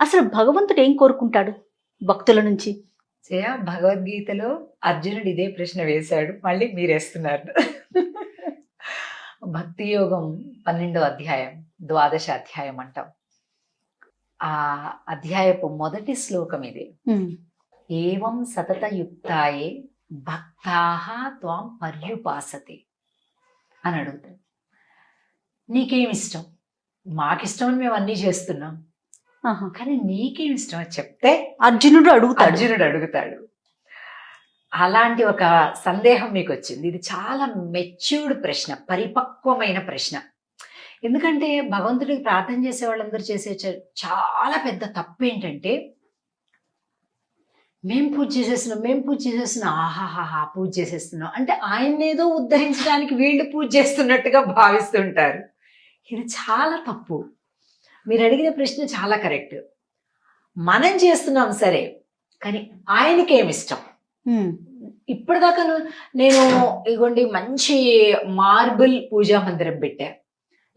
అసలు భగవంతుడు ఏం కోరుకుంటాడు? భక్తుల నుంచి. జయ భగవద్గీతలో అర్జునుడు ఇదే ప్రశ్న వేశాడు. మళ్ళీ మీరేస్తున్నారు. భక్తి యోగం పన్నెండో అధ్యాయం ద్వాదశ అధ్యాయం అంటాం. ఆ అధ్యాయపు మొదటి శ్లోకం ఇది. ఏవం సతతయుక్తాయే భక్తాహ త్వాం పర్యుపాసతే అని అడుగుతాడు. నీకేం ఇష్టం మాకిష్టం అని మేము అన్నీ చేస్తున్నాం. కానీ నీకేం ఇష్టం చెప్తే అర్జునుడు అడుగుతాడు. అర్జునుడు అడుగుతాడు. అలాంటి ఒక సందేహం మీకు వచ్చింది ఇది చాలా మెచ్యూర్డ్ ప్రశ్న పరిపక్వమైన ప్రశ్న. ఎందుకంటే భగవంతుడికి ప్రార్థన చేసే వాళ్ళందరూ చేసే చాలా పెద్ద తప్పు ఏంటంటే మేం పూజ చేసేస్తున్నాం మేం పూజ చేసేస్తున్నాం ఆహాహాహా పూజ చేసేస్తున్నాం. అంటే ఆయన ఏదో ఉద్ధరించడానికి వీళ్ళు పూజ చేస్తున్నట్టుగా భావిస్తుంటారు. ఇది చాలా తప్పు. మీరు అడిగిన ప్రశ్న చాలా కరెక్ట్. మనం చేస్తున్నాం సరే కానీ ఆయనకి ఏమి ఇష్టం? ఉమ్, ఇప్పటిదాకా నేను ఇగోండి మంచి మార్బుల్ పూజా మందిరం పెట్టా.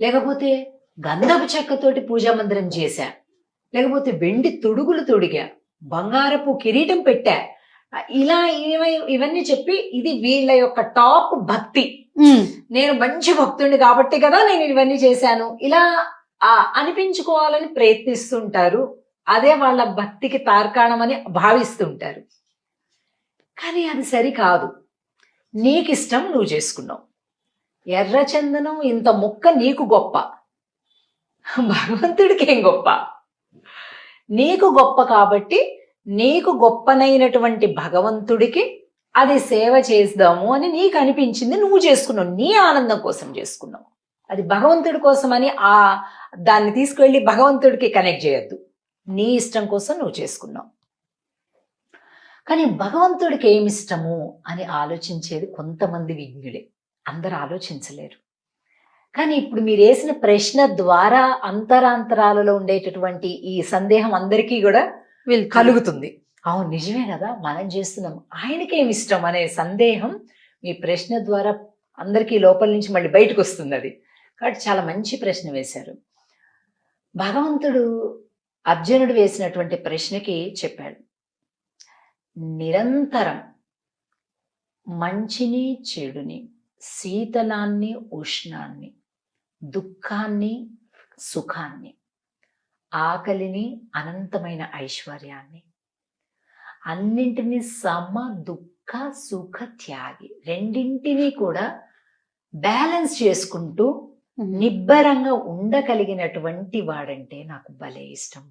లేకపోతే గంధపు చెక్కతోటి పూజా మందిరం చేశా. లేకపోతే వెండి తొడుగులు తొడిగా బంగారపు కిరీటం పెట్టా. ఇలా ఇవ- ఇవన్నీ చెప్పి ఇది వీళ్ళ యొక్క టాప్ భక్తి. నేను మంచి భక్తుడిని కాబట్టి కదా నేను ఇవన్నీ చేశాను. ఇలా అనిపించుకోవాలని ప్రయత్నిస్తుంటారు. అదే వాళ్ళ భక్తికి తార్కాణం అని భావిస్తుంటారు. కానీ అది సరికాదు. నీకు ఇష్టం నువ్వు చేసుకున్నావు. ఎర్రచందనం ఇంత ముక్క నీకు గొప్ప. భగవంతుడికి ఏం గొప్ప? నీకు గొప్ప కాబట్టి నీకు గొప్పనైనటువంటి భగవంతుడికి అది సేవ చేద్దాము అని నీకు అనిపించింది నువ్వు చేసుకున్నావు. నీ ఆనందం కోసం చేసుకున్నావు. అది భగవంతుడి కోసం అని ఆ దాన్ని తీసుకువెళ్ళి భగవంతుడికి కనెక్ట్ చేయొద్దు. నీ ఇష్టం కోసం నువ్వు చేసుకున్నావు. కానీ భగవంతుడికి ఏమి ఇష్టము అని ఆలోచించేది కొంతమంది విజ్ఞులే. అందరు ఆలోచించలేరు. కానీ ఇప్పుడు మీరు వేసిన ప్రశ్న ద్వారా అంతరాంతరాలలో ఉండేటటువంటి ఈ సందేహం అందరికీ కూడా. కలుగుతుంది. అవును నిజమే కదా? మనం చేస్తున్నాం. ఆయనకి ఏమి ఇష్టం అనే సందేహం మీ ప్రశ్న ద్వారా అందరికీ లోపల నుంచి మళ్ళీ బయటకు వస్తుంది అది. కాబట్టి చాలా మంచి ప్రశ్న వేశారు. భగవంతుడు అర్జునుడు వేసినటువంటి ప్రశ్నకి చెప్పాడు. నిరంతరం మంచిని చెడుని శీతలాన్ని ఉష్ణాన్ని దుఃఖాన్ని సుఖాన్ని ఆకలిని అనంతమైన ఐశ్వర్యాన్ని అన్నింటినీ సమ దుఃఖ సుఖ త్యాగి రెండింటినీ కూడా బ్యాలెన్స్ చేసుకుంటూ నిబ్బరంగా ఉండగలిగినటువంటి వాడంటే నాకు భలే ఇష్టం.